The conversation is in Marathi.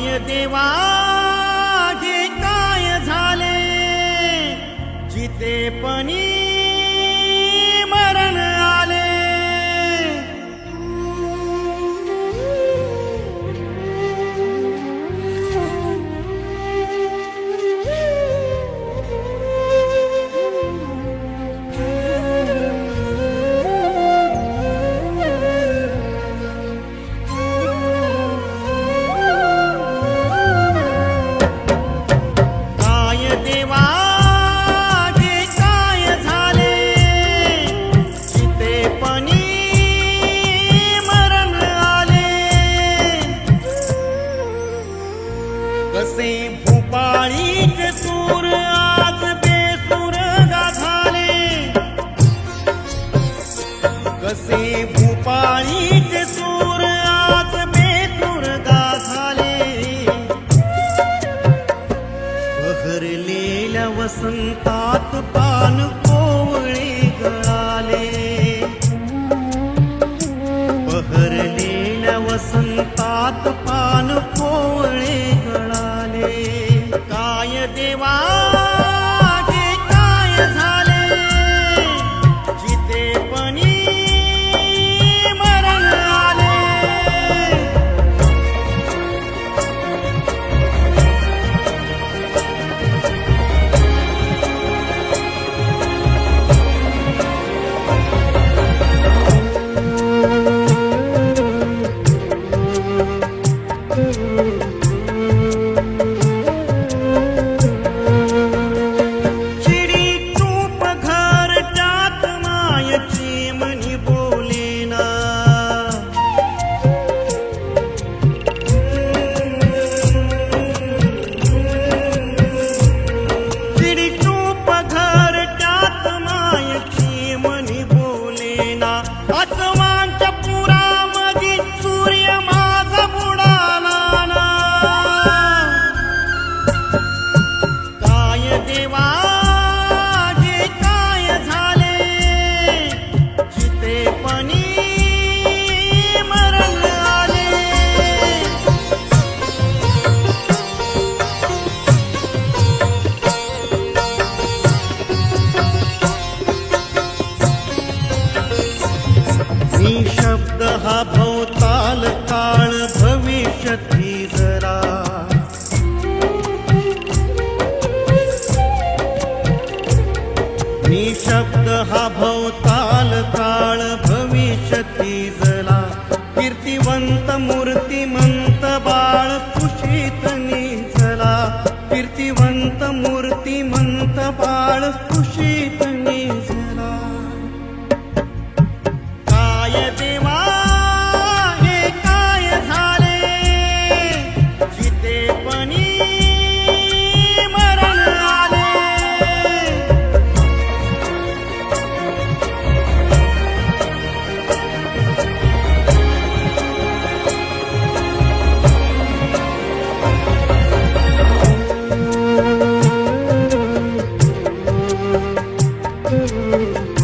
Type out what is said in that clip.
काय देवा हे काय झाले? जिते पणी कसे भूपाळीचे सूर आज बेसूर गा झाले कसे भूपाळीचे सूर आज बेसूर गा झाले बहरलेल्या वसंतात पान कोवळे गळाले। बहरलेल्या वसंतात पान कोवळे गळाले। काय देवा हे काय झाले जिते पणी मरण आले. शब्द हा भवताल काळ भविष्यती जला. कीर्तिवंत मूर्तिमंत बाळ खुशीत निजला कीर्तिवंत मूर्तिमंत बाळ खुशीत Ooh.